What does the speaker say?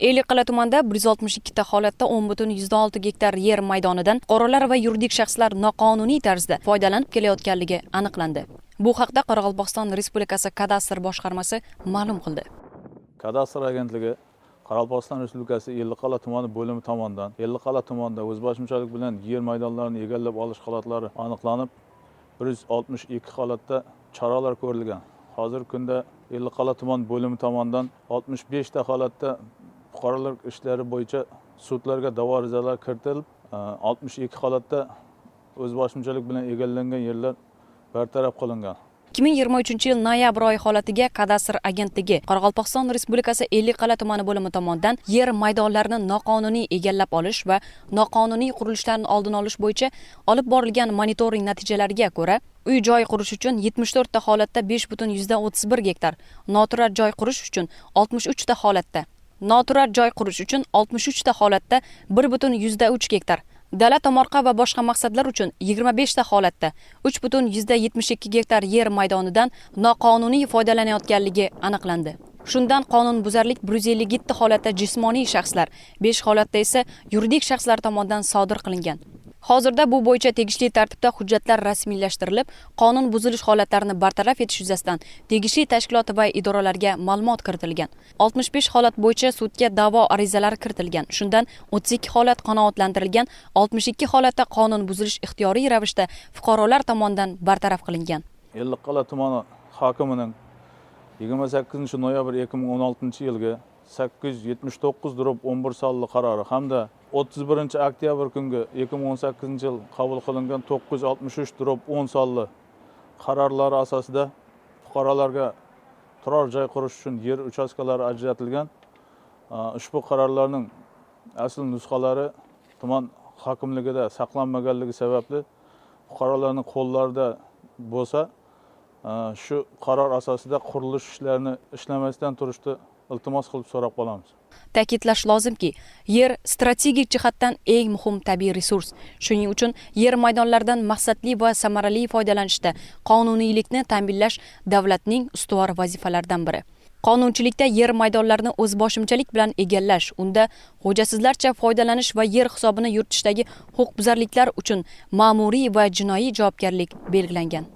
ellikqal'a tumanida bir yuz oltmish ikkita holatda o'n butun yuzdan olti gektar yer maydonidan fuqarolar va yuridik shaxslar noqonuniy tarzda foydalanib kelayotganligi aniqlandi. Bu haqda qoraqalpog'iston respublikasi kadastr boshqarmasi ma'lum qildi. Kadastr agentligi qoraqalpog'iston respublikasi ellikqal'a tumani bo'limi tomonidan ellikqal'a tumanida o'zboshimchalik bilan yer maydonlarini egallab olish holatlari aniqlanib bir yuz oltmish ikki holatda choralar ko'rilgan. Hozirgi kunda ellikqal'a tuman bo'limi tomonidan oltmish beshta holatda fuqarolar ishlari bo'yicha sudlarga da'vo arizalari kiritilib e, oltmish ikki holatda o'zboshimchalik bilan egallangan yerlar bartaraf qilingan. ikki ming yigirma uchinchi yil noyabr oyi holatiga kadastr agentligi qoraqalpog'iston respublikasi ellikqal'a tumani bo'limi tomonidan yer maydonlarini noqonuniy egallab olish va noqonuniy qurilishlarni oldini olish bo'yicha olib borilgan monitoring natijalariga ko'ra uy joy qurish uchun yetmish to'rtta holatda besh butun yuzdan o'ttiz bir gektar noturar joy qurish uchun oltmish uchta holatda noturar joy qurish uchun oltmish uchta holatda bir butun yuzda uch gektar. Dala tomorqa va boshqa maqsadlar uchun yigirma beshta holatda uch butun yuzda yetmish ikki gektar yer maydonidan noqonuniy foydalanayotganligi aniqlandi. Shundan qonunbuzarlik bir yuz ellik yetti holatda jismoniy shaxslar besh holatda esa yuridik shaxslar tomonidan sodir qilingan. Hozirda bu bo'yicha tegishli tartibda hujjatlar rasmiylashtirilib qonun buzilish holatlarini bartaraf etish yuzasidan tegishli tashkilot va idoralarga ma'lumot kiritilgan. Oltmish besh holat bo'yicha sudga da'vo arizalari kiritilgan. Shundan o'ttiz ikki holat qanoatlantirilgan oltmish ikki holatda qonun buzilish ixtiyoriy ravishda fuqarolar tomonidan bartaraf qilingan. Ellikqal'a tumani hokimining yigirma sakkizinchi noyabr ikki ming o'n oltinchi yilgi sakkiz yuz yetmish to'qqiz dробь o'n bir sonli qarori hamda 31 oktyabr kungi 2018 yil qabul qilingan 963 drop 10 sonli qarorlari asosida fuqarolarga turar joy qurish uchun yer uchastkalari ajratilgan. Ushbu qarorlarning asl nusxalari tuman hokimligida saqlanmaganligi sababli fuqarolarning qo'llarida bo'lsa shu qaror asosida qurilish ishlarini ishlamasdan turishni iltimos qilib so'rab qolamiz. Ta'kidlash lozimki yer strategik jihatdan eng muhim tabiiy resurs. Shuning uchun yer maydonlaridan maqsadli va samarali foydalanishda qonuniylikni ta'minlash davlatning ustuvor vazifalaridan biri. Qonunchilikda yer maydonlarini o'zboshimchalik bilan egallash unda xo'jasizlarcha foydalanish va yer hisobini yuritishdagi huquqbuzarliklar uchun ma'muriy va jinoiy javobgarlik belgilangan.